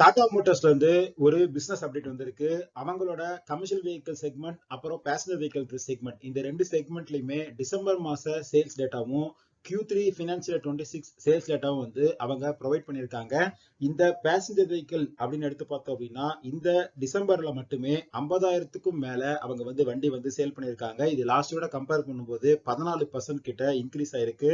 டாடா மோட்டார்ஸ்ல இருந்து ஒரு business update வந்திருக்கு. அவங்களோட கமர்ஷியல் வெஹிக்கிள் செக்மெண்ட் அப்புறம் பேசஞ்சர் வெஹிக்கிள் செக்மெண்ட் இந்த ரெண்டு செக்மெண்ட்லயுமே டிசம்பர் மாச சேல்ஸ் டேட்டாவும் Q3 three financial twenty six sales டேட்டாவும் வந்து அவங்க ப்ரொவைட் பண்ணியிருக்காங்க. இந்த பேசஞ்சர் வெஹிக்கிள் அப்படின்னு எடுத்து பார்த்தோம் அப்படின்னா இந்த டிசம்பர்ல மட்டுமே ஐம்பதாயிரத்துக்கும் மேலே அவங்க வந்து வண்டி வந்து சேல் பண்ணியிருக்காங்க. இது லாஸ்டோட கம்பேர் பண்ணும்போது பதினாலு பர்சன்ட் கிட்ட இன்க்ரீஸ் ஆயிருக்கு.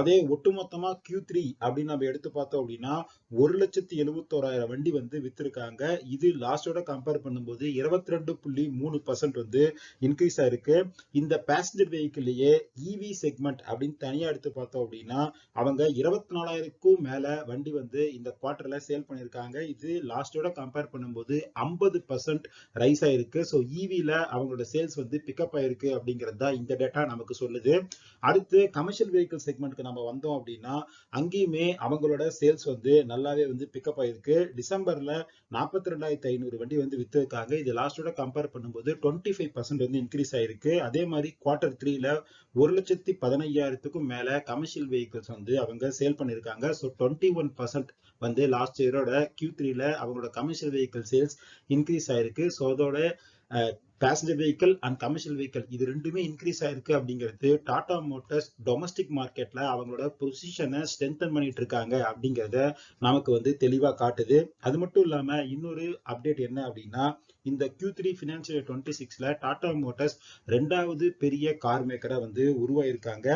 அதே ஒட்டுமொத்தமாக Q3 த்ரீ அப்படின்னு நம்ம எடுத்து பார்த்தோம் அப்படின்னா ஒரு லட்சத்தி எழுபத்தோராயிரம் வண்டி வந்து விற்றுருக்காங்க இது லாஸ்டோட கம்பேர் பண்ணும்போது இருபத்தி ரெண்டு புள்ளி மூணு பர்சன்ட் வந்து இன்க்ரீஸ் ஆயிருக்கு. இந்த பேசஞ்சர் வெஹிக்கிள்லேயே இவி செக்மெண்ட் அப்படின்னு தனியாக எடுத்து பார்த்தோம் அப்படின்னா அவங்க இருபத்தி நாலாயிரக்கும் மேல வண்டி வந்து இந்த குவார்டர்ல சேல் பண்ணியிருக்காங்க. இது லாஸ்டோட கம்பேர் பண்ணும்போது ஐம்பது பர்சன்ட் ரைஸ் ஆயிருக்கு. ஸோ இவில அவங்களோட சேல்ஸ் வந்து பிக்கப் ஆயிருக்கு அப்படிங்கிறது தான் இந்த டேட்டா நமக்கு சொல்லுது. அடுத்து கமர்ஷியல் வெஹிக்கிள் செக்மெண்ட்க்கு நம்ம வந்தோம் அப்படின்னா அங்கேயுமே அவங்களோட சேல்ஸ் வந்து நல்லாவே வந்து பிக்கப் ஆயிருக்கு. டிசம்பர்ல நாற்பத்தி ரெண்டாயிரத்தி ஐநூறு வண்டி வந்து வித்துருக்காங்க. இது லாஸ்டோட கம்பேர் பண்ணும்போது டுவெண்ட்டி ஃபைவ் பர்சன்ட் வந்து இன்க்ரீஸ் ஆயிருக்கு. அதே மாதிரி குவார்டர் த்ரீல ஒரு லட்சத்தி பதினையாயிரத்துக்கும் மேல கமர்ஷியல் வெஹிக்கிள்ஸ் வந்து அவங்க சேல் பண்ணியிருக்காங்க. ஸோ டுவெண்ட்டி ஒன் பர்சன்ட் வந்து லாஸ்ட் இயரோட கியூ த்ரீல அவங்களோட கமர்ஷியல் வெஹிக்கிள் சேல்ஸ் இன்க்ரீஸ் ஆயிருக்கு. ஸோ அதோட passenger vehicle and commercial vehicle இது ரெண்டுமே இன்க்ரீஸ் ஆயிருக்கு அப்படிங்கிறது டாடா மோட்டார்ஸ் டொமஸ்டிக் மார்க்கெட்ல அவங்களோட பொசிஷனை ஸ்ட்ரென்தன் பண்ணிட்டு இருக்காங்க அப்படிங்கிறத நமக்கு வந்து தெளிவாக காட்டுது. அது மட்டும் இல்லாம இன்னொரு அப்டேட் என்ன அப்படின்னா இந்த கியூ த்ரீ ஃபினான்சியல் டுவெண்ட்டி சிக்ஸ்ல டாடா மோட்டார்ஸ் ரெண்டாவது பெரிய கார் மேக்கரா வந்து உருவாயிருக்காங்க.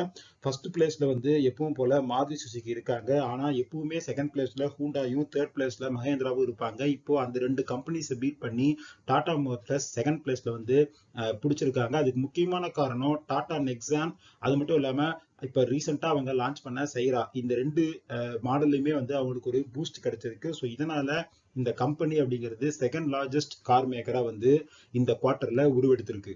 ஃபர்ஸ்ட் பிளேஸ்ல வந்து எப்பவும் போல மாருதி சுசுகி இருக்காங்க. ஆனா எப்பவுமே செகண்ட் பிளேஸ்ல ஹூண்டாயும் தேர்ட் பிளேஸ்ல மகேந்திராவும் இருப்பாங்க. இப்போ அந்த ரெண்டு கம்பெனிஸை பீட் பண்ணி டாடா மோட்டர்ஸ் செகண்ட் பிளேஸில் வந்து பிடிச்சிருக்காங்க. அதுக்கு முக்கியமான காரணம் டாடா நெக்ஸான் அது மட்டும் இல்லாம இப்ப ரீசெண்டாக அவங்க லான்ச் பண்ண சைரா இந்த ரெண்டு மாடல்லையுமே வந்து அவங்களுக்கு ஒரு பூஸ்ட் கிடைச்சிருக்கு. ஸோ இதனால இந்த கம்பெனி அப்படிங்கிறது செகண்ட் லார்ஜஸ்ட் கார் மேக்கரா வந்து இந்த குவார்ட்டரில் உருவெடுத்திருக்கு.